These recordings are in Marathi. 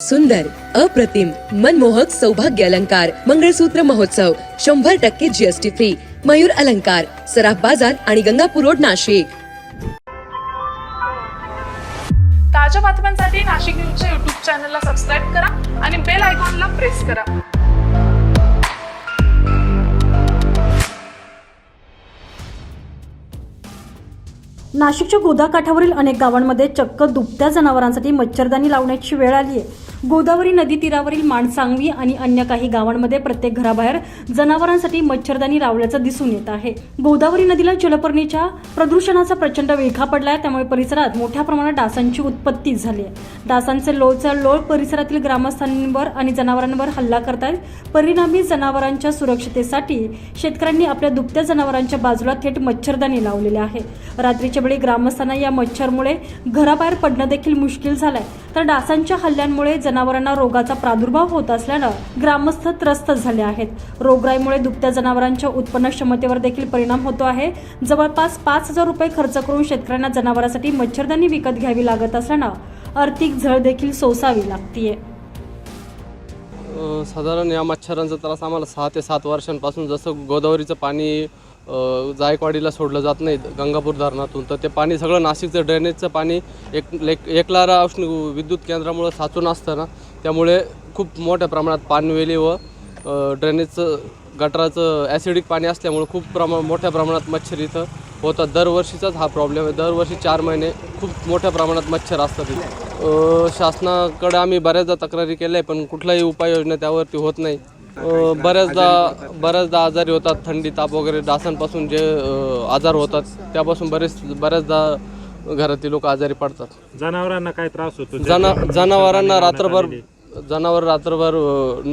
सुंदर अप्रतिम मनमोहक सौभाग्य अलंकार मंगळसूत्र महोत्सव शंभर टक्के जीएसटी फ्री मयूर अलंकार सराफ बाजार आणि गंगापूर रोड नाशिक. ताज्या बातम्यांसाठी नाशिक न्यूजच्या युट्यूब चॅनलला सबस्क्राईब करा आणि बेल आयकॉनला प्रेस करा. नाशिकच्या गोदाकाठावरील अनेक गावांमध्ये चक्क दुभत्या जनावरांसाठी मच्छरदाणी लावण्याची वेळ आली आहे गोदावरी नदी तीरावरील माणसांगवी आणि अन्य काही गावांमध्ये प्रत्येक घराबाहेर जनावरांसाठी मच्छरदाणी लावल्याचं दिसून येत आहे. गोदावरी नदीला जलपर्णीच्या प्रदूषणाचा प्रचंड विळखा पडलाय त्यामुळे परिसरात मोठ्या प्रमाणात डासांची उत्पत्ती झाली आहे. डासांचे लोळचा लोळ परिसरातील ग्रामस्थांवर आणि जनावरांवर हल्ला करतायत. परिणामी जनावरांच्या सुरक्षतेसाठी शेतकऱ्यांनी आपल्या दुभत्या जनावरांच्या बाजूला थेट मच्छरदाणी लावलेले आहे. रात्रीच्या वेळी ग्रामस्थांना या मच्छरमुळे घराबाहेर पडणं देखील मुश्किल झालंय. तर डासांच्या हल्ल्यांमुळे जनावरांना रोगाचा प्रादुर्भाव होत असल्यानं ग्रामस्थ त्रस्त झाले आहेत. रोगराईमुळे दुभत्या जनावरांच्या उत्पन्न क्षमतेवर देखील परिणाम होतो आहे. जवळपास पाच हजार रुपये खर्च करून शेतकऱ्यांना जनावरांसाठी मच्छरदाणी विकत घ्यावी लागत असल्यानं आर्थिक झळ देखील सोसावी लागतीये. साधारण या मच्छरांचा त्रास आम्हाला सहा ते सात वर्षांपासून जसं गोदावरीचं पाणी जायकवाडीला सोडलं जात नाही गंगापूर धरणातून तर ते पाणी सगळं नाशिकचं ड्रेनेजचं पाणी एक लेक एकलारा औष्ण विद्युत केंद्रामुळं साचून असतं ना त्यामुळे खूप मोठ्या प्रमाणात पानवेली व ड्रेनेजचं गटाराचं ॲसिडिक पाणी असल्यामुळं खूप प्रमा मोठ्या प्रमाणात मच्छर इथं होतात. दरवर्षीचाच हा प्रॉब्लेम आहे. दरवर्षी चार महिने खूप मोठ्या प्रमाणात मच्छर असतात इथे. शासनाकडे आम्ही बऱ्याचदा तक्रारी केल्या आहे पण कुठलाही उपाययोजना त्यावरती होत नाही. बऱ्याचदा बऱ्याचदा आजारी होतात थंडी ताप वगैरे डासांपासून जे आजार होतात त्यापासून बरेच बऱ्याचदा घरातील लोक आजारी पडतात. जनावरांना काय त्रास होतो? जना जनावरांना रात्रभर. जनावर रात्रभर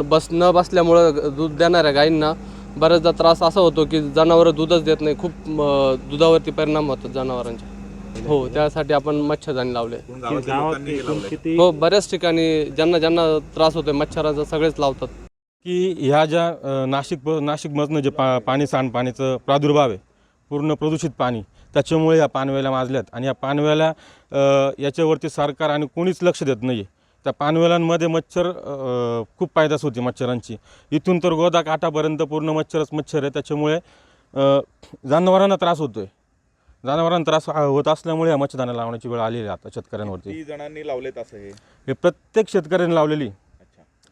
बस न बसल्यामुळं दूध देणाऱ्या गायींना बऱ्याचदा त्रास असा होतो की जनावरं दूधच देत नाही. खूप दुधावरती परिणाम होतात जनावरांचे. हो त्यासाठी आपण मच्छरदाणी लावले. किती हो बऱ्याच ठिकाणी ज्यांना ज्यांना त्रास होतोय मच्छरांचा सगळेच लावतात. की ह्या ज्या अ, नाशिक नाशिकमधनं जे पा पाणी सांडपाणीचं प्रादुर्भाव आहे पूर्ण प्रदूषित पाणी त्याच्यामुळे या पानवेल्या माजल्यात. आणि या पानवेल्या अ, याच्यावरती सरकार आणि कोणीच लक्ष देत नाही आहे त्या पानवेल्यांमध्ये मच्छर अ, खूप पायदास होती मच्छरांची. इथून तर गोदा काठापर्यंत पूर्ण मच्छरच मच्छर आहे त्याच्यामुळे अ, जनावरांना त्रास होतो आहे जनावरांना त्रास होत असल्यामुळे या मच्छरदाण्या लावण्याची वेळ आलेली आहे आता शेतकऱ्यांवरती. किती जणांनी लावलेत असं हे? हे प्रत्येक शेतकऱ्यांनी लावलेली.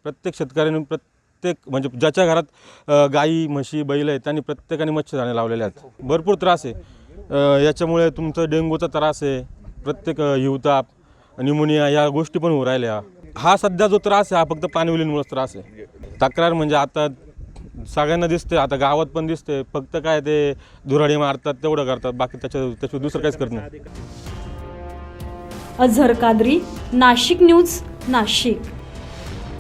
प्रत्येक शेतकऱ्यांनी प्रत्येक म्हणजे ज्याच्या घरात अ, गाई म्हशी बैल आहेत त्यांनी प्रत्येकाने मच्छरदाणे लावलेले आहेत. भरपूर त्रास आहे. अ, याच्यामुळे तुमचं डेंग्यूचा त्रास आहे प्रत्येक अ, हिवताप न्युमोनिया या गोष्टी पण होऊ राहिल्या. हा सध्या जो त्रास आहे हा फक्त पाणविलींमुळेच त्रास आहे. तक्रार म्हणजे आता सगळ्यांना दिसते आता गावात पण दिसते फक्त काय ते धुराडी मारतात तेवढं करतात. बाकी त्याच्या त्याच्या दुसरं काहीच करत नाही. अझहर कादरी नाशिक न्यूज नाशिक.